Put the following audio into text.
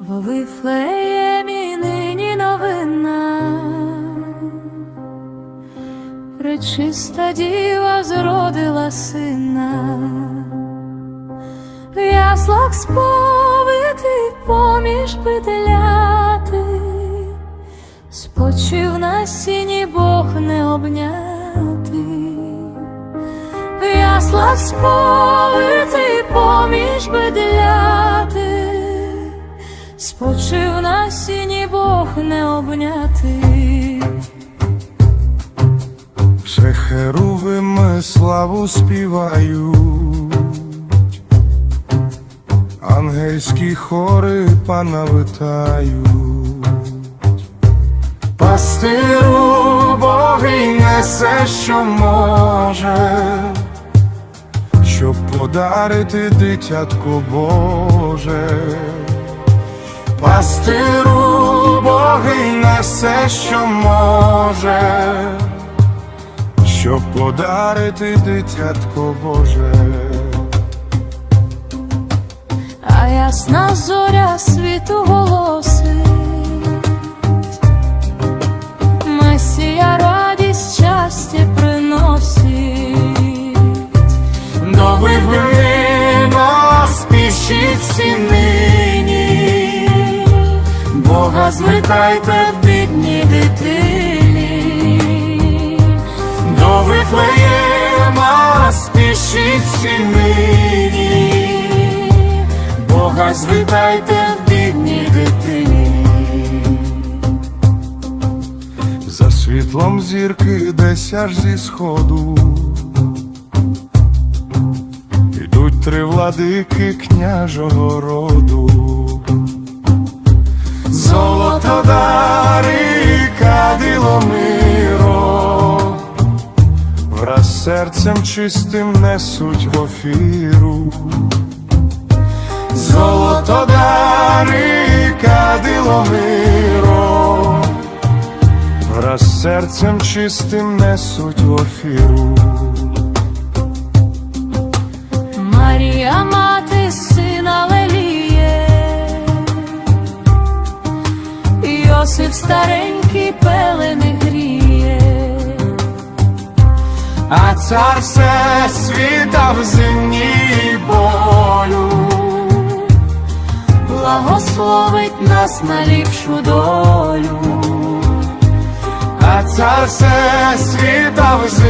В Вифлеємі нині новина, Пречиста діва зродила сина, в яслах сповитий поміж петляти, спочив на сіні Бог не обнятий, в яслах сповитий поміж бедляти, спочив на сіні Бог не обнятий. Вже херувими славу співають, ангельські хори пана витають, пастиру Богий несе, що може, щоб подарити дитятко Боже. Пастиру Богий несе, що може. Щоб подарити дитятко Боже. А ясна зоря світу голосить, Месія радість щастя приносить, До Вифлеєма спішіть всі нині, Бога звикайте в бідній дитині. До Вифлеєма спішіть всі нині, Бога звикайте в бідній дитині. За світлом зірки десь аж зі сходу Ідуть три владики княжого роду, Золотодари кадило миро, враз серцем чистим несуть офіру. Золотодари кадило миро, враз серцем чистим несуть офіру. Старенький пелени гріє. А цар все світа в земній болю Благословить нас на ліпшу долю, А цар все світа в земній